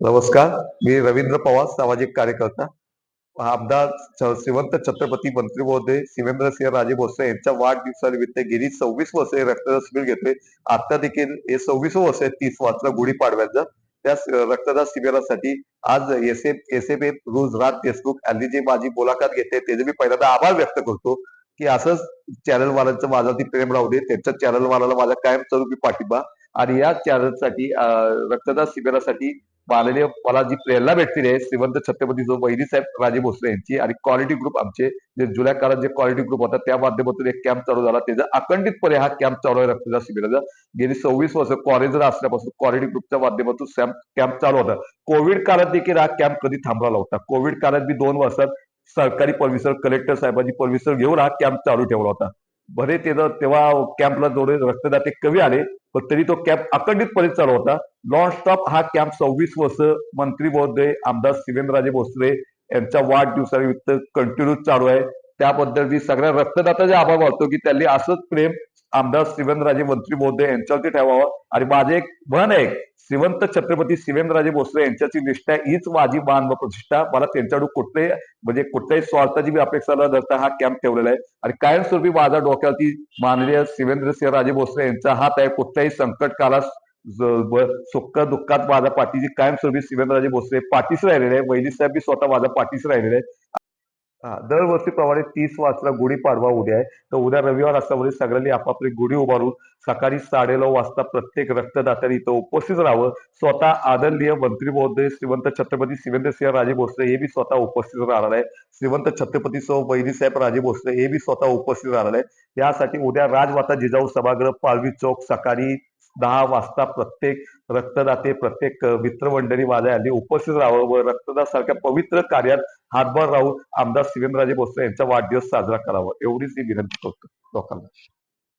नमस्कार मी रवींद्र पवार सामाजिक कार्यकर्ता. आमदार श्रीमंत छत्रपती मंत्री महोदय शिवेंद्र सिंह राजे भोसले यांच्या वाढदिवसानिमित्त गेली सव्वीस वर्षे रक्तदान शिबिर घेतले. आता देखील हे सव्वीस वर्ष आहे तीस वाजता गुढीपाडव्याचं त्या रक्तदान शिबिरासाठी आज S F S F F रोज राज देशमुख यांनी जी माझी मुलाखत घेते त्याचे मी पहिल्यांदा आभार व्यक्त करतो की असंच चॅनल वाल्यांचं माझा प्रेम राहू दे त्यांच्या चॅनलवाल्याला माझा माझा कायमस्वरूपी पाठिंबा आणि या चॅनलसाठी रक्तदान शिबिरासाठी माननीय मला जी प्रेरणा भेटली आहे श्रीमंत छत्रपती जो वैरी साहेब राजे भोसले यांची आणि क्वालिटी ग्रुप आमचे जे जुन्या काळात जे क्वालिटी ग्रुप होता त्या माध्यमातून एक कॅम्प चालू झाला. त्याचा अखंडितपणे हा कॅम्प चालू आहे रक्तदान शिबिराचा. गेली सव्वीस वर्ष कॉलेजला असल्यापासून क्वालिटी ग्रुपच्या माध्यमातून कॅम्प चालू होता. कोविड काळात देखील हा कॅम्प कधी थांबला नव्हता कोविड काळात मी दोन वर्षात सरकारी परमिशन कलेक्टर साहेबांची परमिशन घेऊन हा कॅम्प चालू ठेवला होता. भले त्याचं तेव्हा कॅम्पला जोडे रक्तदाते कमी आले पण तरी तो कॅम्प अखंडितपणे चालू होता. नॉनस्टॉप हा कॅम्प सव्वीस वर्ष मंत्री महोदय आमदार शिवेंद्रराजे भोसले यांच्या वाढदिवसानिमित्त कंटिन्यू चालू आहे. त्याबद्दल मी सगळ्या रक्तदात्याचे आभार मानतो की त्यांनी असंच प्रेम आमदार शिवेंद्रराजे मंत्री महोदय यांच्यावरती ठेवावं. आणि माझे एक म्हण आहे श्रीमंत छत्रपती शिवेंद्रराजे भोसले यांच्याची निष्ठा हीच माझी मान व प्रतिष्ठा. मला त्यांच्याकडून कुठल्याही म्हणजे कुठल्याही स्वार्थाची मी अपेक्षा न धरता हा कॅम्प ठेवलेला आहे. आणि कायमस्वरूपी माझ्या डोक्यावरती माननीय शिवेंद्र सिंह राजे भोसले यांचा हात आहे. कुठल्याही संकट काळात सुख दुःखात माझा पाठीची कायमस्वरूपी शिवेंद्रराजे भोसले पाठीशी राहिलेले आहे. वैदिक साहेब स्वतः माझ्या पाठीशी राहिलेले आहे दरवर्षीप्रमाणे तीस वाजता गुढीपाडवा उद्या आहे. तर उद्या रविवार असल्यामुळे सगळ्यांनी आपापली गुढी उभारून सकाळी साडेनऊ वाजता प्रत्येक रक्तदात्यांनी इथं उपस्थित राहावं. स्वतः आदरणीय मंत्री महोदय श्रीमंत छत्रपती शिवेंद्र सिंह राजे भोसले हे बी स्वतः उपस्थित राहणार आहे श्रीमंत छत्रपती सौ साहेब राजे भोसले हे बी स्वतः उपस्थित राहणार आहे यासाठी उद्या राजमाता जिजाऊ सभागृह पालवी चौक सकाळी दहा वाजता प्रत्येक रक्तदाते प्रत्येक मित्रमंडळी माझ्या यांनी उपस्थित राहावं व रक्तदान सारख्या पवित्र कार्यात हातभार राहून आमदार शिवेंद्रराजे भोसले यांचा वाढदिवस साजरा करावा एवढीच ही विनंती करतो लोकांना.